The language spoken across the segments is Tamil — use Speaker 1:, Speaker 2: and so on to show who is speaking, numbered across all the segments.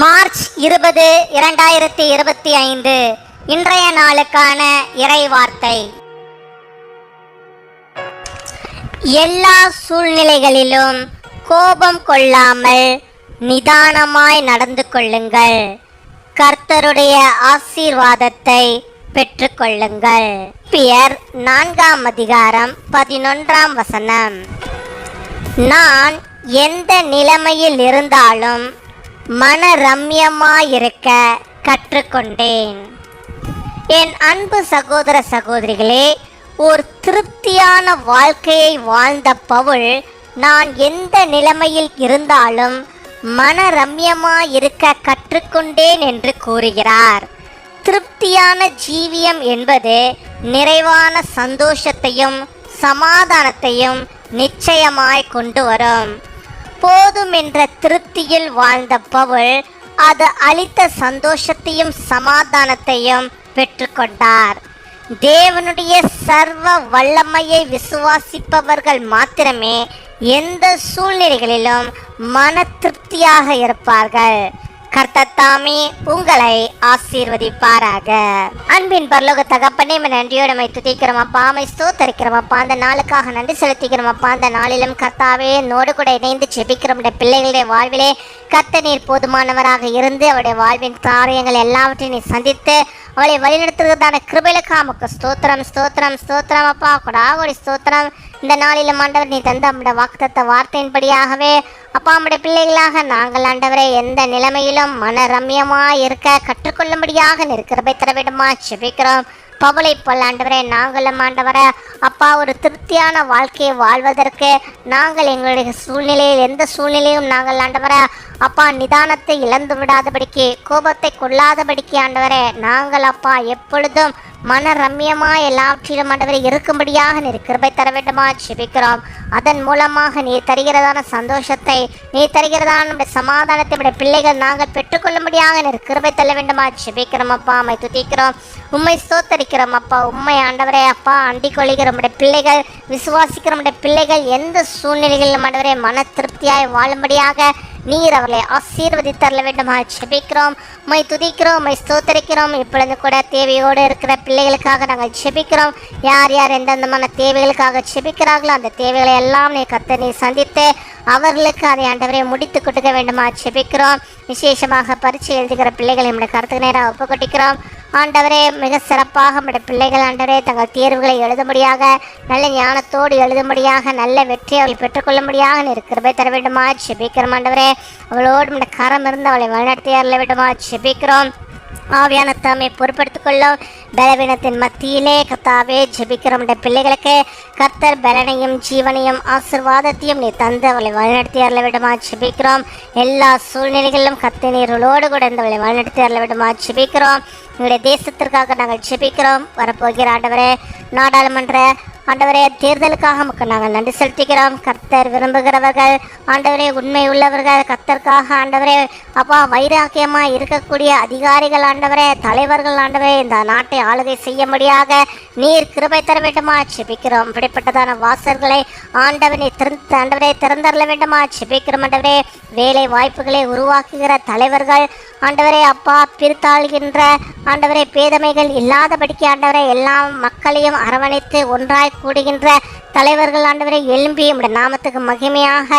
Speaker 1: மார்ச் இருபது இரண்டாயிரத்தி இருபத்தி ஐந்து இன்றைய நாளுக்கான இறை வார்த்தை. எல்லா சூழ்நிலைகளிலும் கோபம் கொள்ளாமல் நிதானமாய் நடந்து கொள்ளுங்கள். கர்த்தருடைய ஆசீர்வாதத்தை பெற்றுக்கொள்ளுங்கள். பியர் நான்காம் அதிகாரம் பதினொன்றாம் வசனம். நான் எந்த நிலைமையில் இருந்தாலும் மன ரம்யமாயிருக்க கற்றுக்கொண்டேன். என் அன்பு சகோதர சகோதரிகளே ஒரு திருப்தியான வாழ்க்கையை வாழ்ந்த பவுல் நான் எந்த நிலைமையில் இருந்தாலும் மன ரம்யமாயிருக்க கற்றுக்கொண்டேன் என்று கூறுகிறார். திருப்தியான ஜீவியம் என்பது நிறைவான சந்தோஷத்தையும் சமாதானத்தையும் நிச்சயமாய் கொண்டு வரும். போதும் என்ற திருப்தியில் வாழ்ந்த பவுல் அது அளித்த சந்தோஷத்தையும் சமாதானத்தையும் பெற்றுக்கொண்டார். தேவனுடைய சர்வ வல்லமையை விசுவாசிப்பவர்கள் மாத்திரமே எந்த சூழ்நிலைகளிலும் மன திருப்தியாக இருப்பார்கள். கர்த்தத்தாமே உங்களை ஆசீர்வதிப்பாராக. அன்பின் பரலோக தகப்பனே உம்மை நன்றியோடு மை துதிக்கிறோம் அப்பா மை ஸ்தோத்தரிக்கிறோம் அந்த நாளுக்காக நன்றி செலுத்திக்கிறோமப்பா அந்த நாளிலும் கர்த்தாவே நோடு கூட இணைந்து ஜெபிக்கிறோம். பிள்ளைகளுடைய வாழ்விலே கர்த்த நீர் போதுமானவராக இருந்து அவருடைய வாழ்வின் காரியங்கள் எல்லாவற்றையும் நீ சந்தித்து அவளை வழிநடத்துவதான கிருபைகளுக்கு நமக்கு ஸ்தோத்திரம் ஸ்தோத்திரம் ஸ்தோத்திரம் அப்பா. கொடாகோடி ஸ்தோத்திரம். இந்த நாளிலும் ஆண்டவர் நீ தந்த நம்முடைய வாக்குத்த வார்த்தையின்படியாகவே அப்பா நம்முடைய பிள்ளைகளாக நாங்கள் ஆண்டவரே எந்த நிலைமையிலும் மன ரம்யமாக இருக்க கற்றுக்கொள்ளும்படியாக நிற்கிறபை தர வேண்டுமா செபிக்கிறோம் பவளை போல் ஆண்டவரே நாங்களும் ஆண்டவர அப்பா ஒரு திருப்தியான வாழ்க்கையை வாழ்வதற்கு நாங்கள் எங்களுடைய சூழ்நிலையில் எந்த சூழ்நிலையும் நாங்கள் ஆண்டவர அப்பா நிதானத்தை இழந்து விடாதபடிக்கு கோபத்தை கொள்ளாதபடிக்கு ஆண்டவரே நாங்கள் அப்பா எப்பொழுதும் மன ரம்யமாக எல்லாவற்றிலும் ஆண்டவரை இருக்கும்படியாக நீர் கிருபை தர வேண்டுமா ஜெபிக்கிறோம். அதன் மூலமாக நீர் தருகிறதான சந்தோஷத்தை நீர் தருகிறதான நம்முடைய சமாதானத்தை நம்முடைய பிள்ளைகள் நாங்கள் பெற்றுக்கொள்ளும்படியாக நீர் கிருபை தர வேண்டுமா ஜெபிக்கிறோம் அப்பா. அம்மை துதிக்கிறோம் உண்மை சோத்தரிக்கிறோம் அப்பா. உண்மை ஆண்டவரே அப்பா அண்டிக் கொள்கிற நம்முடைய பிள்ளைகள் விசுவாசிக்கிற நம்முடைய பிள்ளைகள் எந்த சூழ்நிலைகளிலும் ஆண்டவரே மன திருப்தியாய் வாழும்படியாக நீர் அவர்களை ஆசீர்வதித்தரல வேண்டுமா. செபிக்கிறோம் மை துதிக்கிறோம் மை ஸ்தோத்தரிக்கிறோம். இப்பொழுது கூட தேவையோடு இருக்கிற பிள்ளைகளுக்காக நாங்கள் செபிக்கிறோம் யார் யார் எந்தெந்தமான தேவைகளுக்காக செபிக்கிறார்களோ அந்த தேவைகளை எல்லாம் நீ கத்த நீ சந்தித்து அவர்களுக்கு அதை ஆண்டவரை முடித்து கொடுக்க வேண்டுமா. செபிக்கிறோம் விசேஷமாக பரிச்சு எழுதுகிற பிள்ளைகளை நம்முடைய கருத்துக்கு நேராக ஒப்புக்கொட்டிக்கிறோம் ஆண்டவரே மிக சிறப்பாக நம்முடைய பிள்ளைகள் ஆண்டவரே தங்கள் தேர்வுகளை எழுதும்படியாக நல்ல ஞானத்தோடு எழுதும்படியாக நல்ல வெற்றி அவளை பெற்றுக்கொள்ளும்படியாக நீர் கிருபை தர வேண்டுமா? செபிக்கிறோம் ஆண்டவரே. அவளோடு நம்முடைய கரம் இருந்து அவளை வழிநடத்தி அருள வேண்டுமா? செபிக்கிறோம் ஆவியான தாமை பொறுப்படுத்திக் கொள்ளும் பலவீனத்தின் மத்தியிலே கத்தாவே ஜபிக்கிறோம் பிள்ளைகளுக்கு கர்த்தர் பலனையும் ஜீவனையும் ஆசிர்வாதத்தையும் நீ தந்து அவளை வழிநடத்தி அருள விடுமா? ஜெபிக்கிறோம். எல்லா சூழ்நிலைகளிலும் கத்தை நீர்களோடு கூட இருந்தவளை வழிநடத்தி அருள விடுமா? ஜெபிக்கிறோம். எங்களுடைய தேசத்திற்காக நாங்கள் ஜெபிக்கிறோம். வரப்போகிற ஆண்டவரே நாடாளுமன்ற ஆண்டவரே தேர்தலுக்காக நமக்கு நாங்கள் நன்றி செலுத்துகிறோம். கர்த்தர் விரும்புகிறவர்கள் ஆண்டவரே உண்மை உள்ளவர்கள் கர்த்தருக்காக ஆண்டவரே அப்பா வைராக்கியமாக இருக்கக்கூடிய அதிகாரிகள் ஆண்டவரே தலைவர்கள் ஆண்டவரே இந்த நாட்டை ஆளுகை செய்யும்படியாக நீர் கிருபை தர வேண்டுமா? செபிக்கிறோம் இப்படிப்பட்டதான வாசல்களை ஆண்டவனை திறந்து ஆண்டவரே திறந்தரல வேண்டுமா? செபிக்கிறோம் ஆண்டவரே. வேலை வாய்ப்புகளை உருவாக்குகிற தலைவர்கள் ஆண்டவரே அப்பா பிரித்தாள்கின்ற ஆண்டவரே பேதமைகள் இல்லாதபடிக்கு ஆண்டவரே எல்லா மக்களையும் அரவணைத்து ஒன்றாய் கூடுகின்ற தலைவர்கள் ஆண்டவரை எழும்பி உடைய நாமத்துக்கு மகிமையாக.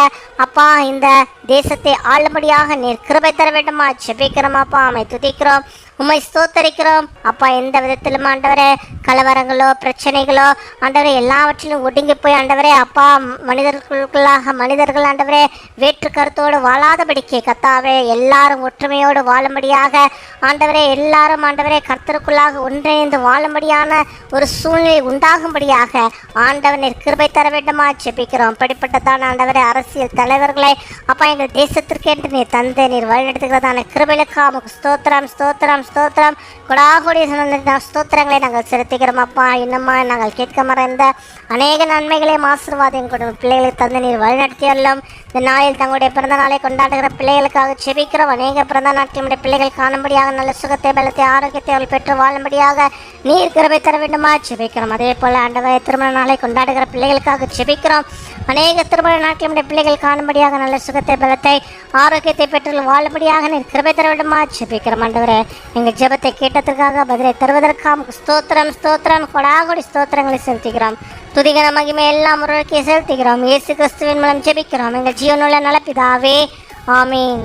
Speaker 1: அப்பா இந்த தேசத்தை ஆளும்படியாக நீர் கிருபை தர வேண்டுமா? ஜெபிக்கிறோம் அப்பா அமை துதிக்கிறோம். உம்மை ஸ்தோத்தரிக்கிறோம். அப்பா எந்த விதத்திலும் ஆண்டவரே கலவரங்களோ பிரச்சனைகளோ ஆண்டவரே எல்லாவற்றிலும் ஒடுங்கி போய் ஆண்டவரே அப்பா மனிதர்களுக்குள்ளாக மனிதர்கள் ஆண்டவரே வேற்று கருத்தோடு வாழாதபடிக்கு கத்தாவே எல்லாரும் ஒற்றுமையோடு வாழும்படியாக ஆண்டவரே எல்லாரும் ஆண்டவரே கர்த்தருக்குள்ளாக ஒன்றிணைந்து வாழும்படியான ஒரு சூழ்நிலை உண்டாகும்படியாக ஆண்டவனின் கிருபை தர வேண்டுமா செபிக்கிறோம் அப்படிப்பட்டதான ஆண்டவரே அரசியல் தலைவர்களை அப்பா எங்கள் தேசத்திற்கு என்று நீர் தந்தை நீர் வழிநடத்துகிறதான கிருபைகளுக்கு நமக்கு ஸ்தோத்திரம் ஸ்தோத்திரம் ஸ்தோத்திரம் குடாகுடி ஸ்தோத்திரங்களை நாங்கள் செலுத்திக்கிறோம் அப்பா இன்னுமா நாங்கள் கேட்க மறைந்த அநேக நன்மைகளையும் ஆசீர்வாதம் கொடுக்கும் பிள்ளைகளுக்கு தந்து நீர் வழிநடத்தியுள்ளோம் இந்த நாளில் தங்களுடைய பிறந்த நாளை கொண்டாடுகிற பிள்ளைகளுக்காக செபிக்கிறோம் அநேக பிறந்த நாட்டினுடைய பிள்ளைகள் காணும்படியாக நல்ல சுகத்தை பலத்தை ஆரோக்கியத்தை அவள் பெற்று வாழும்படியாக நீர் கிருபை தர வேண்டுமா செபிக்கிறோம் அதே போல் ஆண்டவரை திருமண நாளை கொண்டாடுகிற பிள்ளைகளுக்காக செபிக்கிறோம் அநேக திருமண நாட்கள் நம்முடைய பிள்ளைகள் காணும்படியாக நல்ல சுகத்தை பலத்தை ஆரோக்கியத்தை பெற்று வாழும்படியாக நீர் கிருபை தர வேண்டுமா ஜெபிக்கிறோம் ஆண்டவரே எங்கள் ஜெபத்தை கேட்டதற்காக பதிலை தருவதற்காம் ஸ்தோத்திரம் ஸ்தோத்திரம் கொடாகொடி ஸ்தோத்திரங்களை செலுத்துகிறோம். துதிகர மகிமை எல்லாம் ஒருவருக்கே செலுத்துகிறோம். இயேசு கிறிஸ்துவின் மூலம் ஜெபிக்கிறோம். எங்கள் ஜீவனுள்ள நலப்பிதாவே. ஆமீன்.